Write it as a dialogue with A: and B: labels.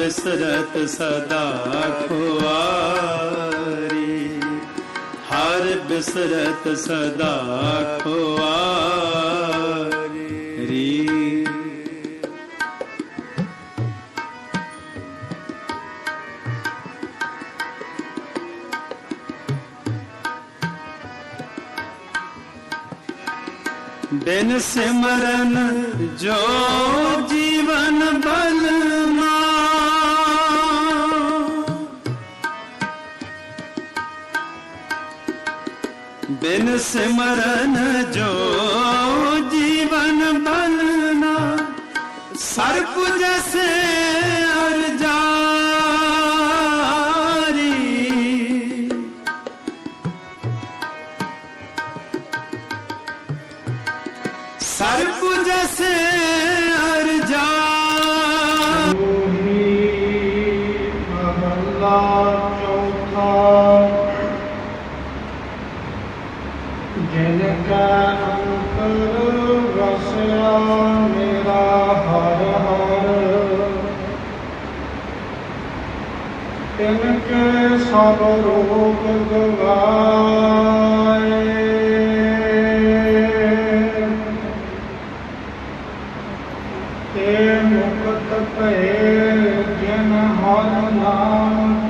A: ਬਿਸਰਤ ਸਦਾ ਖੁਆਰੀ। ਹਰ ਬਿਸਰਤ ਸਦਾ ਖੁਆਰੀ। ਬਿਨ ਸਿਮਰਨ ਜੋ ਬਿਨ ਸਿਮਰਨ ਜੋ ਜੀਵਨ ਬਲਨਾ ਸਰਪ ਜੈਸੇ ਅਰ ਸਰਪ ਜੈਸੇ
B: ਜਿਨ ਕਾ ਅੰਤਰ ਵਸਿਆ ਮੇਰਾ ਹਰ ਹਰ ਤਿਨ ਕੇ ਸਭ ਰੋਗ ਗਵਾਏ ਤੇ ਮੁਕਤ ਭਏ ਜਿਨ ਹਰ ਨਾਮ